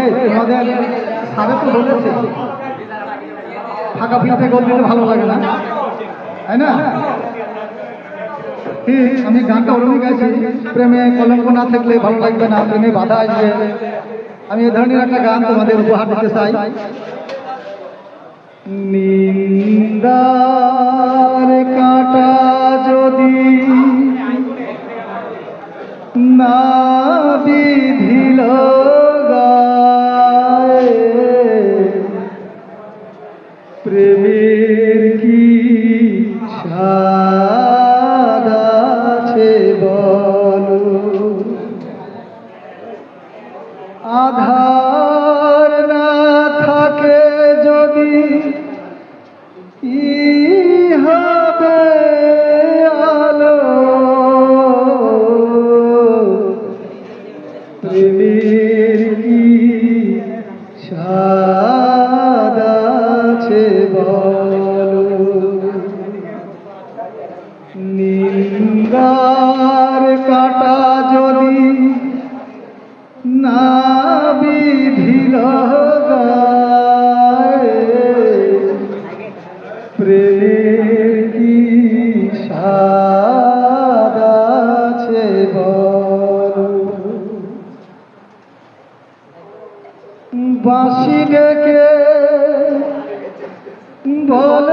এই ফাঁকা ফিরতে ভালো লাগে না। তাই না? আমি গানটা ওরমই গাইছি। প্রেমে কলঙ্ক না থাকলে ভালো লাগবে না, প্রেমে বাধা আসবে। আমি এ ধরনের একটা গান তোমাদের উপহার দিতে চাই। নিন্দার না বিধিল আছে বলো। বাঁশি ডেকে বলে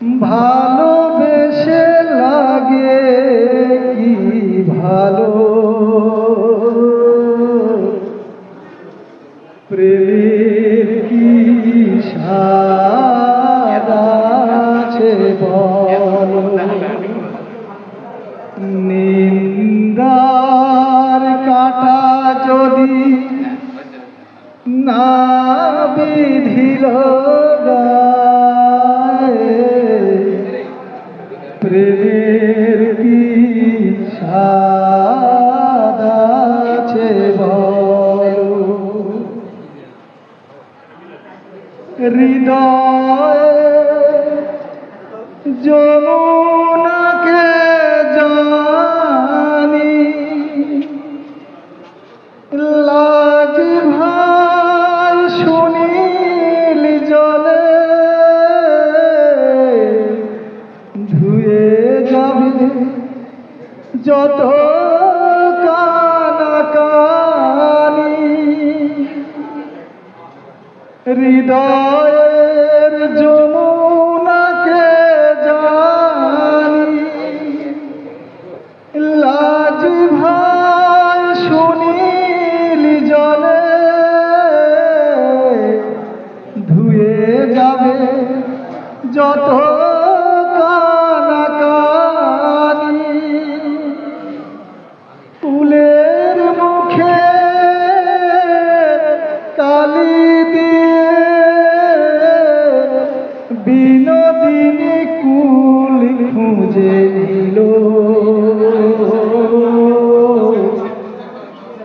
ভালোবেসে লাগে কি ভালো? প্রেমের কি বলো? নিন্দার কাটা যদি না বিধিল গায়ে প্রেমের কি স্বাদ আছে বলো। হৃদয় যমুনাকে যত কানাকানি হৃদয়ের যমুনাকে জানি লাজ ভাই শুনিল জলে ধুয়ে যাবে যত খুঁজে নিল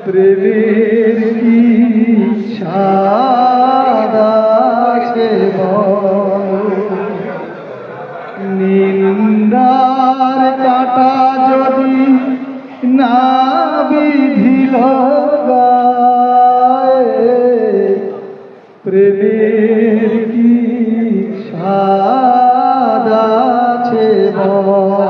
প্রেমের কি বলো? নিন্দার কাটা যদি না বিধিল প্রেমের Oh.